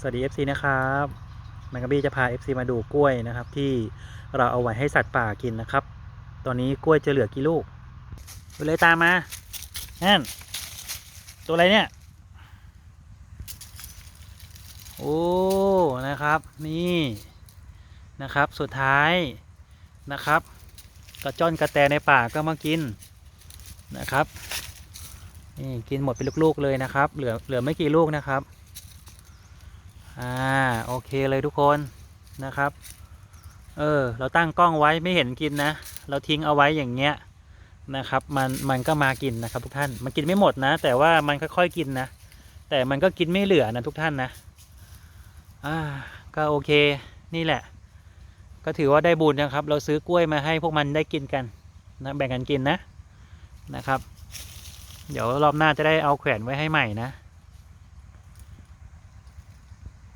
สวัสดี FC นะครับแมงกะบี้จะพา FC มาดูกล้วยนะครับ ที่เราเอาไว้ให้สัตว์ป่ากินนะครับ ตอนนี้กล้วยจะเหลือกี่ลูกไปเลยตามมานั่นตัวอะไรเนี่ย โอ้นะครับนี่นะครับ สุดท้ายนะครับ กระจ้อนกระแตในป่าก็มากินนะครับนี่กินหมดเป็นลูกๆเลยนะครับ เหลือเหลือไม่กี่ลูกนะครับ อ่าโอเคเลยทุกคนนะครับ เออ เราตั้งกล้องไว้ไม่เห็นกินนะ เราทิ้งเอาไว้อย่างเงี้ยนะครับ มันมันก็มากินนะครับ ทุกท่าน มันกินไม่หมดนะ แต่ว่ามันค่อยๆกินนะ แต่มันก็กินไม่เหลือนะทุกท่านนะอ่าก็โอเคนี่แหละ ก็ถือว่าได้บุญนะครับ เราซื้อกล้วยมาให้พวกมันได้กินกันนะแบ่งกันกินนะนะครับ เดี๋ยวรอบหน้าจะได้เอาแขวนไว้ให้ใหม่นะ